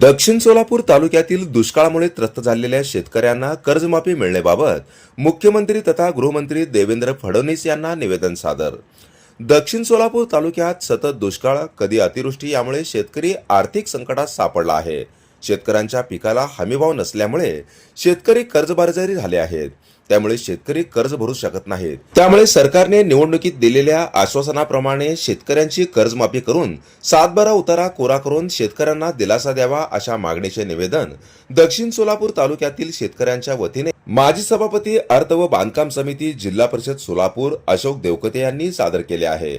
दक्षिण सोलापूर तालुक्यातील दुष्काळामुळे त्रस्त झालेल्या शेतकऱ्यांना कर्जमाफी मिळण्याबाबत मुख्यमंत्री तथा गृहमंत्री देवेंद्र फडणवीस यांना निवेदन सादर. दक्षिण सोलापूर तालुक्यात सतत दुष्काळ कधी अतिवृष्टी यामुळे शेतकरी आर्थिक संकटात सापडला आहे. शेतकऱ्यांच्या पिकाला हमीभाव नसल्यामुळे शेतकरी कर्जबाजारी झाले आहेत. त्यामुळे शेतकरी कर्ज भरू शकत नाहीत. त्यामुळे सरकारने निवडणुकीत दिलेल्या आश्वासनाप्रमाणे शेतकऱ्यांची कर्जमाफी करून सातबारा उतारा कोरा करून शेतकऱ्यांना दिलासा द्यावा अशा मागणीचे निवेदन दक्षिण सोलापूर तालुक्यातील शेतकऱ्यांच्या वतीने माजी सभापती अर्थ व बांधकाम समिती जिल्हा परिषद सोलापूर अशोक देवकते यांनी सादर केले आहे.